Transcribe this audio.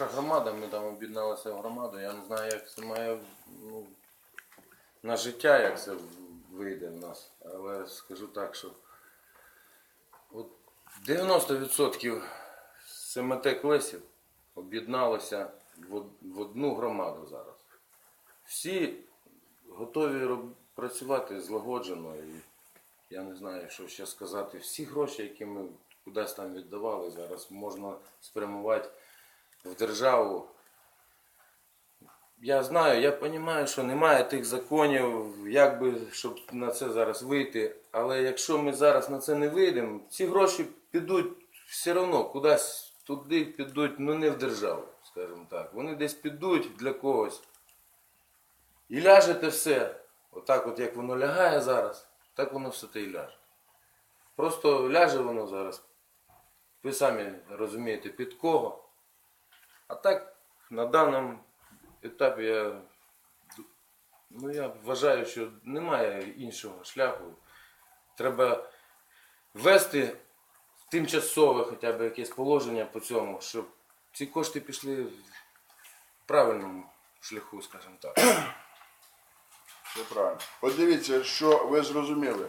наша громада, ми там об'єдналися в громаду. Я не знаю, як це має ну, на життя, як це вийде в нас. Але скажу так, що от 90% семетек лесів об'єдналося в, одну громаду зараз. Всі готові працювати злагоджено. І я не знаю, що ще сказати. Всі гроші, які ми кудись там віддавали, зараз можна спрямувати в державу. Я знаю, я розумію, що немає тих законів, як би, щоб на це зараз вийти. Але якщо ми зараз на це не вийдемо, ці гроші підуть все одно кудись туди підуть, ну не в державу, скажімо так. Вони десь підуть для когось. І ляже те все. Отак, от як воно лягає зараз, так воно все те і ляже. Просто ляже воно зараз. Ви самі розумієте, під кого. А так, на даному етапі я, ну, я вважаю, що немає іншого шляху. Треба ввести тимчасове хоча б якесь положення по цьому, щоб ці кошти пішли в правильному шляху, скажімо так. Це правильно. От дивіться, що ви зрозуміли.